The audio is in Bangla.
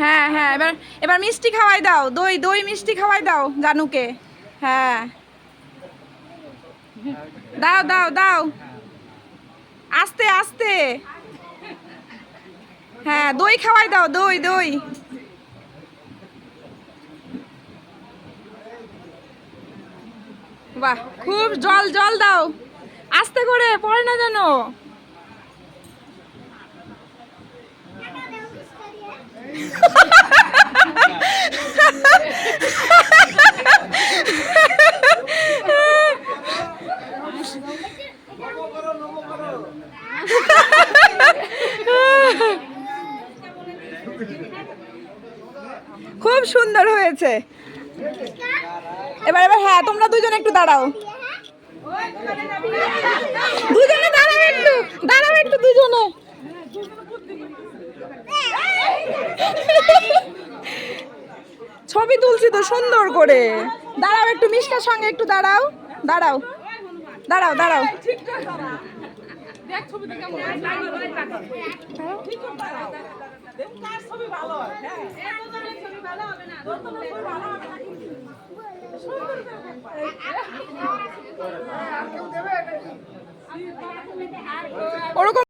হ্যাঁ হ্যাঁ এবার এবার মিষ্টি খাওয়াই দাও, দই দই মিষ্টি খাওয়াই দাও জানুকে। হ্যাঁ। দাও দাও দাও। আস্তে আস্তে। হ্যাঁ দই খাওয়াই দাও, দই দই। বাহ, খুব জল জল দাও। আস্তে করে, পড়ে না যেন। খুব সুন্দর হয়েছে। এবার এবার হ্যাঁ তোমরা দুজন একটু দাঁড়াও দুজনে দাঁড়াও একটু দাঁড়াও একটু দুজনে ছবি তুলছি তো, সুন্দর করে। দাঁড়াও একটু মিষ্টার সঙ্গে একটু দাঁড়াও। দাঁড়াও। দাঁড়াও দাঁড়াও। ওরকম